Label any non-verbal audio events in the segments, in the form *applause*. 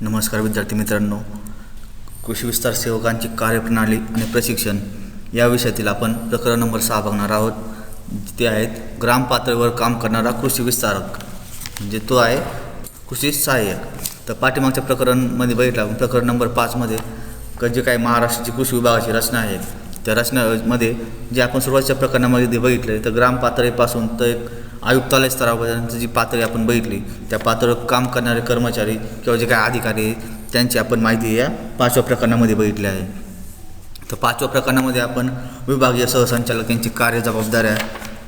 नमस्कार विद्यार्थी मित्रांनो. कृषी विस्तार सेवकांची कार्यप्रणाली आणि प्रशिक्षण या विषयातील आपण प्रकरण नंबर सहा बघणार आहोत. ते आहेत ग्राम पातळीवर काम करणारा कृषी विस्तारक म्हणजे तो आहे कृषी सहाय्यक. तर पाठीमागच्या प्रकरणमध्ये बघितलं आपण प्रकरण नंबर पाचमध्ये जे काही महाराष्ट्राची कृषी विभागाची रचना आहे त्या रचनामध्ये जे आपण सुरुवातीच्या प्रकरणामध्ये बघितले तर ग्राम पातळीपासून तर एक आयुक्तालय स्तरापर्यंत जी पातळी आपण बघितली त्या पातळीवर काम करणारे कर्मचारी किंवा जे काही अधिकारी त्यांची आपण माहिती या पाचव्या प्रकरणामध्ये बघितली आहे. तर पाचव्या प्रकरणामध्ये आपण विभागीय सहसंचालक यांची कार्य जबाबदाऱ्या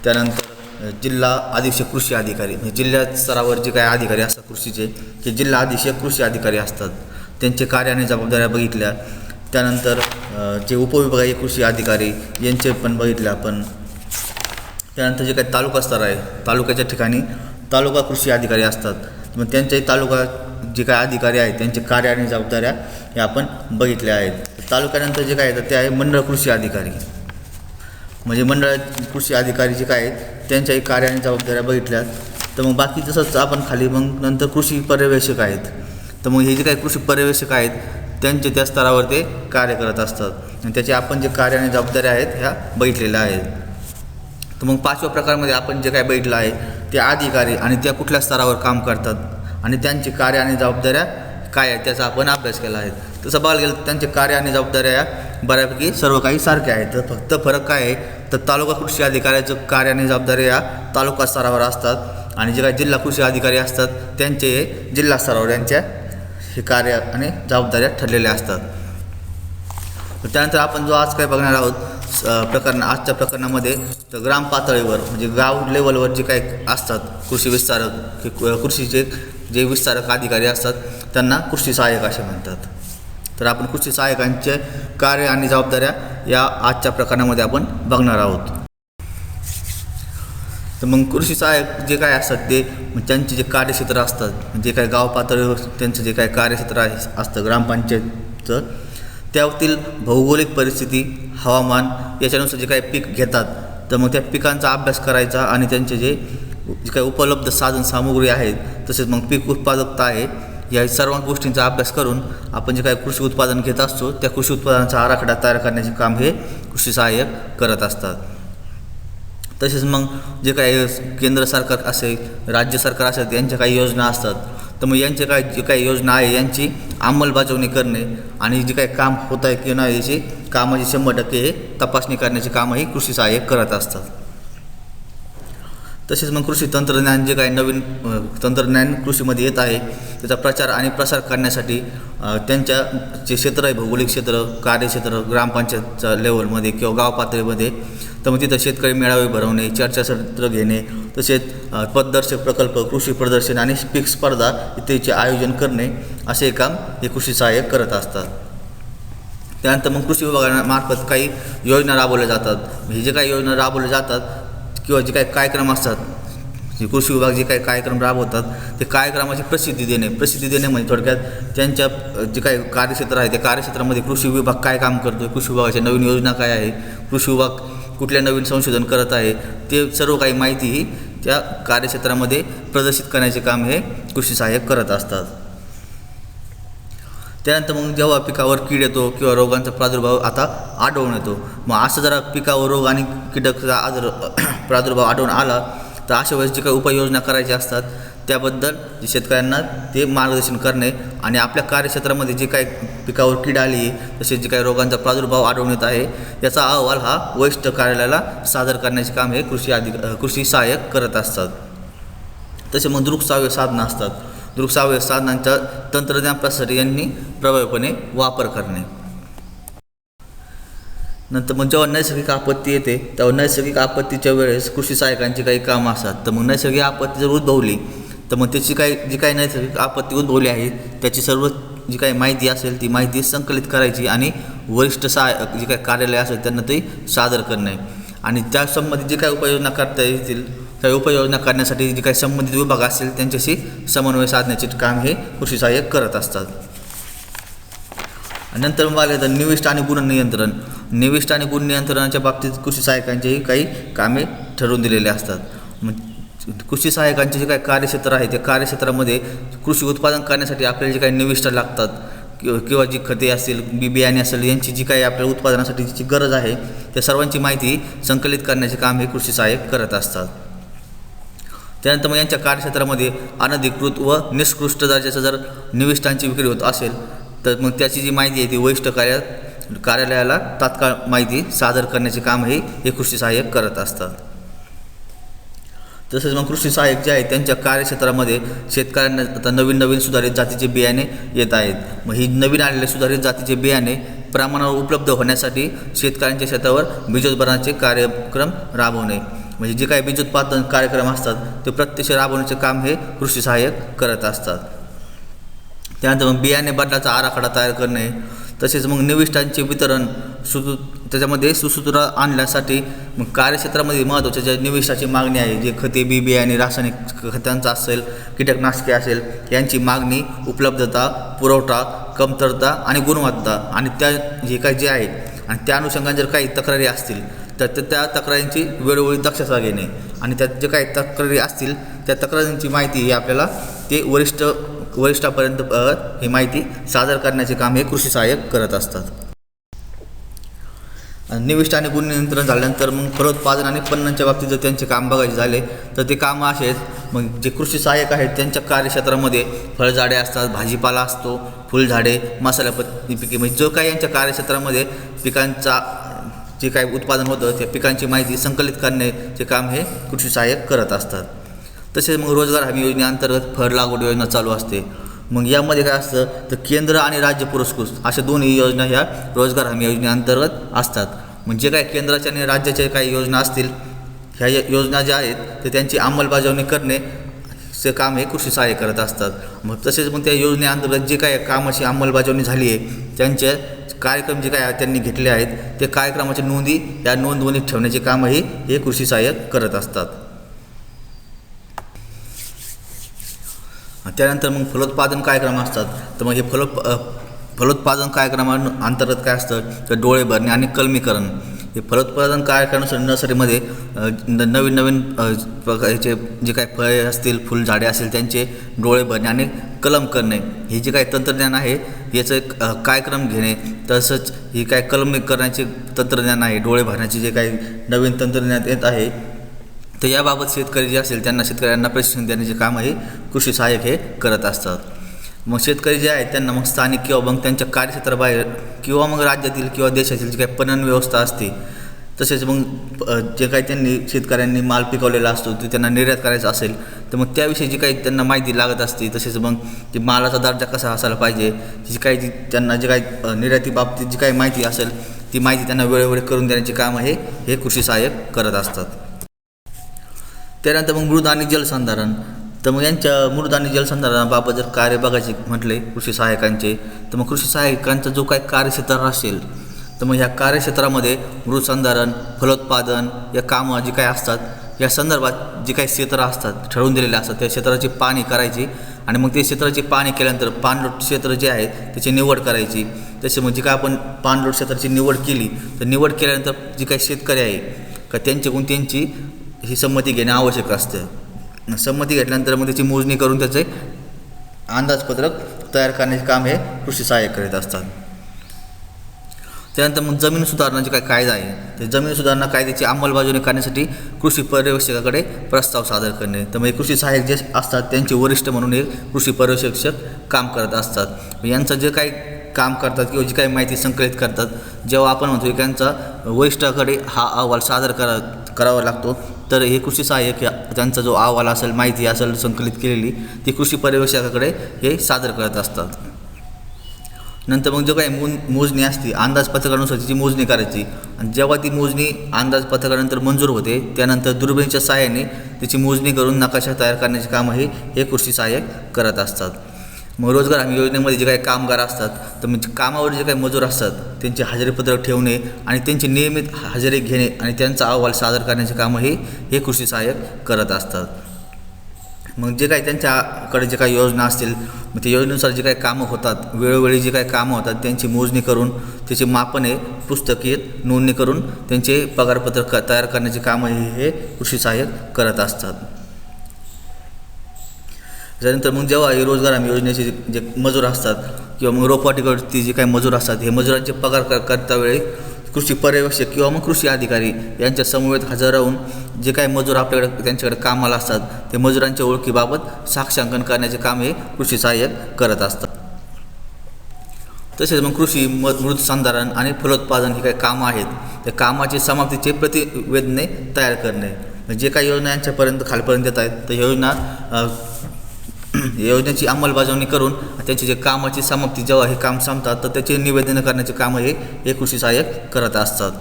त्यानंतर जिल्हा अधीक्षक कृषी अधिकारी म्हणजे जिल्हा स्तरावर जे काही अधिकारी असतात कृषीचे ते जिल्हा अधीक्षक कृषी अधिकारी असतात त्यांचे कार्य आणि जबाबदाऱ्या बघितल्या. त्यानंतर जे उपविभागीय कृषी अधिकारी यांचे पण बघितले आपण. त्यानंतर जे काही तालुका स्तर आहे तालुक्याच्या ठिकाणी तालुका कृषी अधिकारी असतात. मग त्यांच्याही तालुका जे काही अधिकारी आहेत त्यांचे कार्य आणि जबाबदाऱ्या हे आपण बघितल्या आहेत. तालुक्यानंतर जे काय येतं ते आहे मंडळ कृषी अधिकारी. म्हणजे मंडळ कृषी अधिकारी जे काय आहेत त्यांच्याही कार्य आणि जबाबदाऱ्या बघितल्या. तर मग बाकी तसंच आपण खाली मग नंतर कृषी पर्यवेक्षक आहेत. तर मग हे जे काही कृषी पर्यवेक्षक आहेत त्यांचे त्या स्तरावर ते कार्य करत असतात. आणि त्याचे आपण जे कार्य आणि जबाबदाऱ्या आहेत ह्या बघितलेल्या आहेत. तर मग पाचव्या प्रकारमध्ये आपण जे काय बघितलं आहे ते अधिकारी आणि त्या कुठल्या स्तरावर काम करतात आणि त्यांची कार्य आणि जबाबदाऱ्या काय आहेत त्याचा आपण अभ्यास केला आहे. तसं बघायला गेलं त्यांचे कार्य आणि जबाबदाऱ्या या बऱ्यापैकी सर्व काही सारख्या आहेत. तर फक्त फरक काय आहे? तर तालुका कृषी अधिकाऱ्याचं कार्य आणि जबाबदाऱ्या या तालुका स्तरावर असतात आणि जे काय जिल्हा कृषी अधिकारी असतात त्यांचे हे जिल्हा स्तरावर यांच्या हे कार्य आणि जबाबदाऱ्या ठरलेल्या असतात. त्यानंतर आपण जो आज काय बघणार आहोत प्रकरण आजच्या प्रकरणामध्ये तर ग्राम पातळीवर म्हणजे गाव लेवलवर जे काही असतात कृषी विस्तारक कृषीचे जे विस्तारक अधिकारी असतात त्यांना कृषी सहाय्यक असे म्हणतात. तर आपण कृषी सहाय्यकांचे कार्य आणि जबाबदाऱ्या या आजच्या प्रकरणामध्ये आपण बघणार आहोत. तर मग कृषी सहाय्यक जे काय असतात ते त्यांचे जे कार्यक्षेत्र असतात जे काही गाव पातळीवर त्यांचं जे काही कार्यक्षेत्र आहे असतं ग्रामपंचायतचं त्यातील भौगोलिक परिस्थिती हवामान याच्यानुसार जे काही पीक घेतात तर मग त्या पिकांचा अभ्यास करायचा आणि त्यांचे जे जे काही उपलब्ध साधन सामुग्री आहेत तसेच मग पीक उत्पादकता आहे या सर्व गोष्टींचा अभ्यास करून आपण जे काही कृषी उत्पादन घेत असतो त्या कृषी उत्पादनाचा आराखडा तयार करण्याचे काम हे कृषी सहाय्यक करत असतात. तसेच मग जे काही केंद्र सरकार असेल राज्य सरकार असेल यांच्या काही योजना असतात. तर मग यांचे काय जे काही योजना आहे यांची अंमलबजावणी करणे आणि जे काही काम होत आहे की नाही याची कामाची शंभर टक्के हे तपासणी करण्याचे कामही कृषी सहाय्यक करत असतात. तसेच मग कृषी तंत्रज्ञान जे काही नवीन तंत्रज्ञान कृषीमध्ये येत आहे त्याचा प्रचार आणि प्रसार करण्यासाठी त्यांच्या जे क्षेत्र आहे भौगोलिक क्षेत्र कार्यक्षेत्र ग्रामपंचायतच्या लेवलमध्ये किंवा गाव पातळीमध्ये तर मग तिथं शेतकरी मेळावे भरवणे चर्चासत्र घेणे तसेच अ, पथदर्शक प्रकल्प कृषी प्रदर्शन आणि पीक स्पर्धा इत्यादीचे आयोजन करणे असे काम हे कृषी सहाय्यक करत असतात. त्यानंतर मग कृषी विभागामार्फत काही योजना राबवल्या जातात. हे जे काही योजना राबवल्या जातात किंवा जे काही कार्यक्रम असतात जे कृषी विभाग जे काही कार्यक्रम राबवतात ते कार्यक्रमाची प्रसिद्धी देणे. प्रसिद्धी देणे म्हणजे थोडक्यात त्यांच्या जे काही कार्यक्षेत्र आहे त्या कार्यक्षेत्रामध्ये कृषी विभाग काय काम करतो कृषी विभागाच्या नवीन योजना काय आहे कृषी विभाग कुठल्या नवीन संशोधन करत आहे ते सर्व काही माहिती ही त्या कार्यक्षेत्रामध्ये प्रदर्शित करण्याचे काम हे कृषी सहाय्यक करत असतात. त्यानंतर मग जेव्हा पिकावर कीड येतो किंवा रोगांचा प्रादुर्भाव आता आढळून येतो मग असं जरा पिकावर रोग आणि कीटकचा आजार *clears throat* प्रादुर्भाव आढळून आला तर अशा वेळेस जे काही उपाययोजना करायच्या असतात त्याबद्दल शेतकऱ्यांना ते मार्गदर्शन करणे आणि आपल्या कार्यक्षेत्रामध्ये जे काही पिकावर कीड आली तसेच जे काही रोगांचा प्रादुर्भाव आढळून येत आहे याचा अहवाल हा वरिष्ठ कार्यालयाला सादर करण्याचे काम हे कृषी अधिक कृषी सहाय्यक करत असतात. तसे मग दृकसाव्य साधनं असतात. दृकसाव्य साधनांचा तंत्रज्ञान प्रसार यांनी प्रभावीपणे वापर करणे. नंतर मग जेव्हा नैसर्गिक आपत्ती येते तेव्हा नैसर्गिक आपत्तीच्या वेळेस कृषी सहाय्यकांची काही कामं असतात. तर मग नैसर्गिक आपत्ती जर उद्भवली तर मग त्याची काही जी काही नैसर्गिक आपत्ती उद्भवली आहे त्याची सर्व जी काही माहिती असेल ती माहिती संकलित करायची आणि वरिष्ठ सहाय्यक जी काही कार्यालय असेल त्यांना ते सादर करणे. आणि त्या संबंधित जे काही उपाययोजना करता येतील त्या उपाययोजना करण्यासाठी जे काही संबंधित विभाग असतील त्यांच्याशी समन्वय साधण्याचे काम हे कृषी सहाय्यक करत असतात. नंतर मला तर निविष्ट आणि गुण नियंत्रण. निविष्ट आणि गुण नियंत्रणाच्या बाबतीत कृषी सहाय्यकांचेही काही कामे ठरवून दिलेले असतात. मग कृषी सहाय्यकांचे जे काही कार्यक्षेत्र आहे त्या कार्यक्षेत्रामध्ये कृषी उत्पादन करण्यासाठी आपल्याला जे काही निविष्ट लागतात किंवा किंवा जी खते असतील बी बियाणे असेल यांची जी काही आपल्या उत्पादनासाठी जी गरज आहे त्या सर्वांची माहिती संकलित करण्याचे काम हे कृषी सहाय्यक करत असतात. त्यानंतर मग यांच्या कार्यक्षेत्रामध्ये अनधिकृत व निष्कृष्ट दर्जाचं जर निविष्ठांची विक्री होत असेल तर मग त्याची जी माहिती आहे ती वरिष्ठ कार्या कार्यालयाला तात्काळ माहिती सादर करण्याचे काम हे हे कृषी सहाय्यक करत असतात. तसेच मग कृषी सहाय्यक जे आहेत त्यांच्या कार्यक्षेत्रामध्ये शेतकऱ्यांना आता नवीन नवीन सुधारित जातीचे बियाणे येत आहेत. मग ही नवीन आलेले सुधारित जातीचे बियाणे प्रमाणावर उपलब्ध होण्यासाठी शेतकऱ्यांच्या शेतावर बीजोत्पादनाचे कार्यक्रम राबवणे. म्हणजे जे काही बीजोत्पादन कार्यक्रम असतात ते प्रत्यक्ष राबवण्याचे काम हे कृषी सहाय्यक करत असतात. त्यानंतर मग बियाणे बदलाचा आराखडा तयार करणे तसेच मग निविष्ठांचे वितरण सुसू त्याच्यामध्ये सुसूत्र आणण्यासाठी मग कार्यक्षेत्रामध्ये महत्त्वाच्या ज्या निविष्ठाची मागणी आहे जे खते बी बियाणे रासायनिक खतांचा असेल कीटकनाशके असेल यांची मागणी उपलब्धता पुरवठा कमतरता आणि गुणवत्ता आणि त्या जे काही जे आहे आणि त्या अनुषंगाने जर काही तक्रारी असतील त्या- त्या तक्रारींची वेळोवेळी दक्षता घेणे आणि त्यात जे काही तक्रारी असतील त्या तक्रारींची माहिती ही आपल्याला ते वरिष्ठ वरिष्ठापर्यंत ही माहिती सादर करण्याचे काम हे कृषी सहाय्यक करत असतात. निविष्ट आणि गुण नियंत्रण झाल्यानंतर मग फलोत्पादन आणि पन्नांच्या बाबतीत जर त्यांचे काम बघायचे झाले तर ते कामं असे आहेत मग जे कृषी सहाय्यक आहेत त्यांच्या कार्यक्षेत्रामध्ये फळझाडे असतात भाजीपाला असतो फुलझाडे मसाला पिके म्हणजे जो काही यांच्या कार्यक्षेत्रामध्ये पिकांचा जे काही उत्पादन होतं त्या पिकांची माहिती संकलित करण्याचे काम हे कृषी सहाय्यक करत असतात. तसेच मग रोजगार हमी योजनेअंतर्गत फळ लागवड योजना चालू असते. मग यामध्ये काय असतं तर केंद्र आणि राज्य पुरस्कृत अशा दोन्ही योजना ह्या रोजगार हमी योजनेअंतर्गत असतात. म्हणजे काय केंद्राच्या आणि राज्याच्या काही योजना असतील ह्या योजना ज्या आहेत ते त्यांची अंमलबजावणी करणे चे काम हे कृषी सहाय्य करत असतात. मग तसेच मग त्या योजनेअंतर्गत जे काय कामाची अंमलबजावणी झाली आहे त्यांचे कार्यक्रम जे काय त्यांनी घेतले आहेत ते कार्यक्रमाच्या नोंदी या नोंदवणीत ठेवण्याचे कामही हे कृषी सहाय्यक करत असतात. त्यानंतर मग फलोत्पादन कार्यक्रम असतात. तर मग हे फलोत् फलोत्पादन कार्यक्रमा अंतर्गत काय असतं? तर डोळे भरणे आणि कलमीकरण. हे फलोत्पादन काय कार्यक्रमानुसार नर्सरीमध्ये न- नवीन नवीन प्रकारचे जे काही फळे असतील फुलझाडे असतील त्यांचे डोळे भरणे आणि कलम करणे हे जे काही तंत्रज्ञान आहे याचं एक कार्यक्रम घेणे तसंच ही काय कलम करण्याचे तंत्रज्ञान आहे डोळे भरण्याचे जे काही नवीन तंत्रज्ञान येत आहे तर याबाबत शेतकरी जे असेल त्यांना शेतकऱ्यांना प्रशिक्षण देण्याचे काम हे कृषी सहाय्यक हे करत असतात. मग शेतकरी जे आहेत त्यांना मग स्थानिक किंवा मग त्यांच्या कार्यक्षेत्राबाहेर किंवा मग राज्यातील किंवा देशातील जी काही पणन व्यवस्था असते तसेच मग जे काही त्यांनी शेतकऱ्यांनी माल पिकवलेला असतो ते त्यांना निर्यात करायचा असेल तर मग त्याविषयी जी काही त्यांना माहिती लागत असते तसेच मग ते मालाचा दर्जा कसा असायला पाहिजे जी काही जी त्यांना जे काही निर्यातीबाबतीत जी काही माहिती असेल ती माहिती त्यांना वेळोवेळी करून देण्याचे काम आहे हे कृषी सहाय्यक करत असतात. त्यानंतर मग मृद आणि जलसंधारण. तर मग यांच्या मृद आणि जलसंधारणाबाबत जर कार्य बघायचे म्हटले कृषी सहाय्यकांचे तर मग कृषी सहाय्यकांचा जो काही कार्यक्षेत्र असेल तर मग ह्या कार्यक्षेत्रामध्ये मृदसंधारण फलोत्पादन या कामं जी काही असतात या संदर्भात जे काही क्षेत्र असतात ठरवून दिलेले असतात त्या क्षेत्राची पाणी करायची आणि मग ते क्षेत्राची पाणी केल्यानंतर पाणलोट क्षेत्र जे आहे त्याची निवड करायची. तसे मग जी काय आपण पाणलोट क्षेत्राची निवड केली तर निवड केल्यानंतर जी काही शेतकरी आहे का त्यांच्याकडून त्यांची ही संमती घेणे आवश्यक असतं. संमती घेतल्यानंतर मग त्याची मोजणी करून त्याचे अंदाजपत्रक तयार करण्याचे काम हे कृषी सहाय्यक करीत असतात. त्यानंतर मग जमीन सुधारणाचे काय कायदा आहे ते जमीन सुधारणा कायद्याची अंमलबजावणी करण्यासाठी कृषी पर्यवेक्षकाकडे प्रस्ताव सादर करणे. तर मग हे कृषी सहाय्यक जे असतात त्यांचे वरिष्ठ म्हणून हे कृषी पर्यवेक्षक काम करत असतात. यांचं जे काही काम करतात किंवा जी काही माहिती संकलित करतात जेव्हा आपण म्हणतो की त्यांचा वरिष्ठाकडे हा अहवाल सादर करा करावा लागतो. तर हे कृषी सहाय्यक त्यांचा जो अहवाल असेल माहिती असेल संकलित केलेली ती कृषी पर्यवेक्षकाकडे हे सादर करत असतात. नंतर मग जो काही मो मोजणी असते अंदाजपत्रकानुसार तिची मोजणी करायची. आणि जेव्हा ती मोजणी अंदाजपत्रकानंतर मंजूर होते त्यानंतर दुर्बिणीच्या सहाय्याने तिची मोजणी करून नकाशा तयार करण्याचे कामही हे कृषी सहाय्यक करत असतात. मग रोजगार हमी योजनेमध्ये जे काही कामगार असतात तर म्हणजे कामावर जे काही मजूर असतात त्यांचे हजेरीपत्रक ठेवणे आणि त्यांची नियमित हजेरी घेणे आणि त्यांचा अहवाल सादर करण्याचे कामं हे कृषी सहाय्यक करत असतात. मग जे काही त्यांच्याकडे जे काही योजना असतील मग त्या योजनेनुसार जे काही कामं होतात वेळोवेळी जे काही कामं होतात त्यांची मोजणी करून त्याची मापने पुस्तकीत नोंदणी करून त्यांचे पगारपत्र क तयार करण्याचे कामं हे हे कृषी सहाय्यक करत असतात. त्याच्यानंतर मग जेव्हा हे रोजगार हमी योजनेचे जे जे मजूर असतात किंवा मग रोपवाटिकावरती जे काही मजूर असतात हे मजुरांचे पगार कर करता वेळी कृषी पर्यवेक्षक किंवा मग कृषी अधिकारी यांच्या समवेत हजर राहून जे काही मजूर आपल्याकडे त्यांच्याकडे कामाला असतात ते मजुरांच्या ओळखीबाबत साक्षांकन करण्याचे काम हे कृषी सहाय्यक करत असतात. तसेच मग कृषी म मृत संधारण आणि फलोत्पादन ही काही कामं आहेत त्या कामाची समाप्तीचे प्रतिवेदने तयार करणे. जे काही योजना यांच्यापर्यंत खालपर्यंत येत आहेत तर योजना *clears throat* योजनेची अंमलबजावणी करून त्याची जे कामाची समाप्ती जेव्हा हे काम संपतात तर त्याचे निवेदन करण्याचे कामं हे हे कृषी सहाय्यक करत असतात.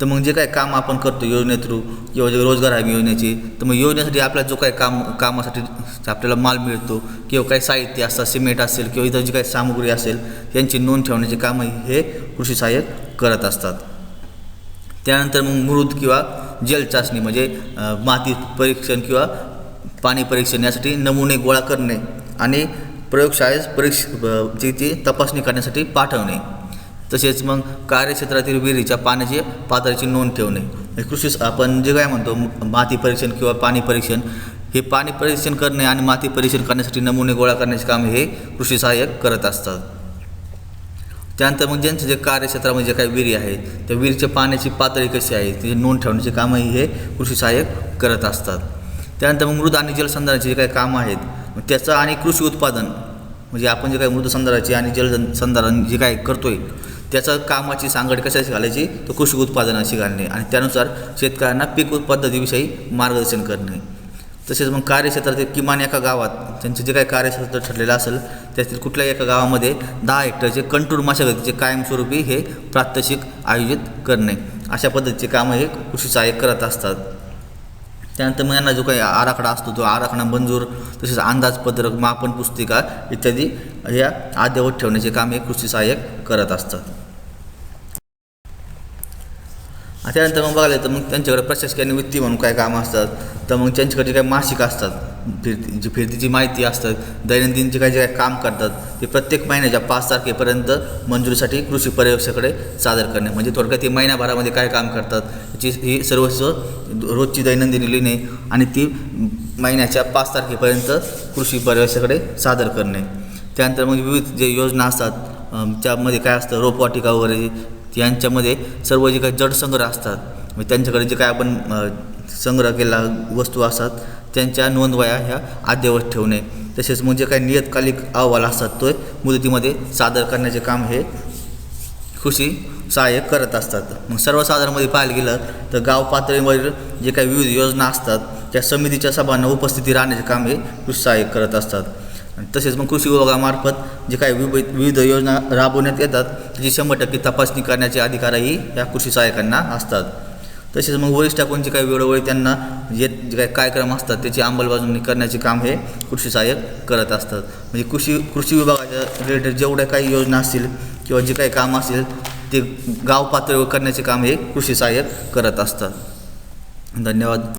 तर मग जे काय काम आपण करतो योजने थ्रू किंवा जे रोजगार हमी योजनेची तर मग योजनेसाठी आपला जो काही काम कामासाठी आपल्याला माल मिळतो किंवा काही साहित्य असतात सिमेंट असेल किंवा इतर जी काही सामग्री असेल यांची नोंद ठेवण्याचे कामं हे कृषी सहाय्यक करत असतात. त्यानंतर मग मृद किंवा जल चाचणी म्हणजे माती परीक्षण किंवा पाणी परीक्षण यासाठी नमुने गोळा करणे आणि प्रयोगशाळेस परीक्ष अ, ती तपासणी करण्यासाठी पाठवणे. तसेच मग कार्यक्षेत्रातील विहिरीच्या पाण्याची पातळीची नोंद ठेवणे. हे कृषी आपण जे काय म्हणतो माती परीक्षण किंवा पाणी परीक्षण हे पाणी परीक्षण करणे आणि माती परीक्षण करण्यासाठी नमुने गोळा करण्याचे काम हे कृषी सहाय्यक करत असतात. त्यानंतर मग ज्यांचं जे कार्यक्षेत्रामध्ये जे काही विहिरी आहेत त्या विहिरीच्या पाण्याची पातळी कशी आहे ती नोंद ठेवण्याचे कामही हे कृषी सहाय्यक करत असतात. त्यानंतर मग मृद आणि जलसंधारणाचे जे काही कामं आहेत मग त्याचं आणि कृषी उत्पादन म्हणजे आपण जे काही मृदसंधाराची आणि जल संधारण जे काय करतोय त्याचं कामाची सांगड कशाची घालायची? तर कृषी उत्पादनाची घालणे आणि त्यानुसार शेतकऱ्यांना पीक पद्धतीविषयी मार्गदर्शन करणे. तसेच मग कार्यक्षेत्रातील किमान एका गावात त्यांचे जे काही कार्यक्षेत्र ठरलेलं असेल त्यातील कुठल्याही एका गावामध्ये दहा हेक्टरचे कंटूर मशागतीचे कायमस्वरूपी हे प्रात्यक्षिक आयोजित करणे. अशा पद्धतीचे कामं हे कृषी सहाय्यक करत असतात. त्यानंतर मग यांना जो काही आराखडा असतो तो आराखडा मंजूर तसेच अंदाजपत्रक मापन पुस्तिका इत्यादी या अद्ययावत ठेवण्याचे काम हे कृषी सहाय्यक करत असतात. त्यानंतर मग बघायला तर मग त्यांच्याकडे प्रशासकीय आणि वित्तीय म्हणून काय कामं असतात. तर मग त्यांच्याकडे जे काही मासिक असतात. फिरती जी फिरतीची माहिती असतात दैनंदिन जे काही जे काही काम करतात ते प्रत्येक महिन्याच्या पाच तारखेपर्यंत मंजुरीसाठी कृषी पर्यवेक्षकाकडे सादर करणे. म्हणजे थोडक्यात ते महिन्याभरामध्ये काय काम करतात याची ही सर्वस्व रोजची दैनंदिन लिहिणे आणि ती महिन्याच्या पाच तारखेपर्यंत कृषी पर्यवेक्षकाकडे सादर करणे. त्यानंतर मग विविध जे योजना असतात त्यामध्ये काय असतं रोपवाटिका वगैरे यांच्यामध्ये सर्व जे काही जडसंग्रह असतात म्हणजे त्यांच्याकडे जे काय आपण संग्रह केलेला वस्तू असतात त्यांच्या नोंदवया ह्या अद्ययावत ठेवणे. तसेच मग जे काही नियतकालिक अहवाल असतात तो मुदतीमध्ये सादर करण्याचे काम हे कृषी सहाय्यक करत असतात. मग सर्वसाधारणमध्ये पाहायला गेलं तर गाव पातळीवरील जे काही विविध योजना असतात त्या समितीच्या सभांना उपस्थिती राहण्याचे काम हे कृषी सहाय्यक करत असतात. तसेच मग कृषी विभागामार्फत जे काही विविध विविध योजना राबवण्यात येतात त्याची शंभर टक्के तपासणी करण्याचे अधिकारही या कृषी सहाय्यकांना असतात. तसेच मग वरिष्ठाकडून जे काही वेळोवेळी त्यांना जे जे काही कार्यक्रम असतात त्याची अंमलबजावणी करण्याचे काम हे कृषी सहाय्यक करत असतात. म्हणजे कृषी कृषी विभागाच्या रिलेटेड जेवढ्या काही योजना असतील किंवा जे काही काम असेल ते गाव पातळीवर करण्याचे काम हे कृषी सहाय्यक करत असतात. धन्यवाद.